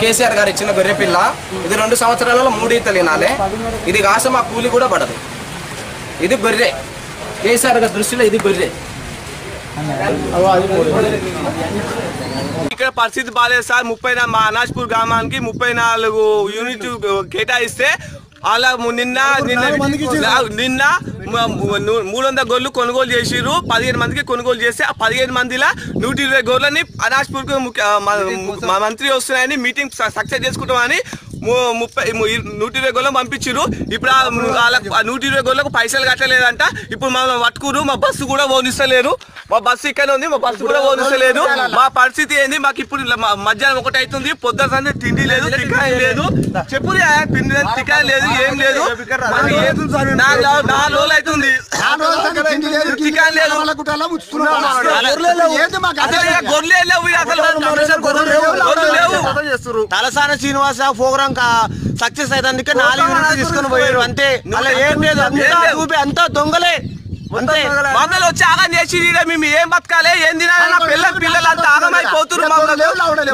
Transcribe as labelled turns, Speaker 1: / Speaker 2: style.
Speaker 1: కేసీఆర్ గారు ఇచ్చిన గొర్రె పిల్ల. ఇది రెండు సంవత్సరాలలో మూడు ఈతలు తినాలి ఇది కాస మా కూలి కూడా పడదు. ఇది గొర్రె. కేసీఆర్ గారి దృష్టిలో ఇది గొర్రె.
Speaker 2: ఇక్కడ పరిస్థితి బాగాలేదు సార్. ముప్పై మా అనాజ్పూర్ గ్రామానికి ముప్పై నాలుగు యూనిట్ కేటాయిస్తే అలా నిన్న నిన్న నిన్న మూడు వందల గోళ్ళు కొనుగోలు చేసిర్రు. పదిహేను మందికి కొనుగోలు చేస్తే ఆ పదిహేను మందిలో నూట ఇరవై గోళ్ళని అనాజ్పూర్ మా మంత్రి వస్తున్నాయని మీటింగ్ సక్సెస్ చేసుకుంటామని ముప్పై నూట ఇరవై గోళ్ళం పంపించిర్రు. ఇప్పుడు ఆ నూట ఇరవై గోళ్ళకు పైసలు కట్టలేదంట. ఇప్పుడు మా పట్టుకురు మా బస్సు కూడా పోనిస్తలేరు. మా బస్సు ఇక్కడ ఉంది మా బస్సు కూడా పోనిస్తలేదు మా పరిస్థితి ఏంది? మాకు ఇప్పుడు మధ్యాహ్నం ఒకటి అవుతుంది పొద్దున సంది తిండి లేదు టికాయి లేదు. చెప్పు తిండి లేదు టికాయి లేదు ఏం లేదు. నా రోజులు అవుతుంది లేదు ఇక గొర్రెలే లేవు అసలు
Speaker 3: తలసాన శ్రీనివాస ప్రోగ్రాం సక్సెస్ అయితే నాలుగు యూనిట్లు తీసుకొని పోయారు అంతే. అలా ఏం లేదు అంతా చూపి అంతా దొంగలే
Speaker 2: మమ్మల్ని వచ్చి ఆగం చేసి ఈడ మేము ఏం బతకాలి ఏం తినాలి నా పిల్లల పిల్లలు అంతా ఆగమైపోతున్నారు మమ్మల్ని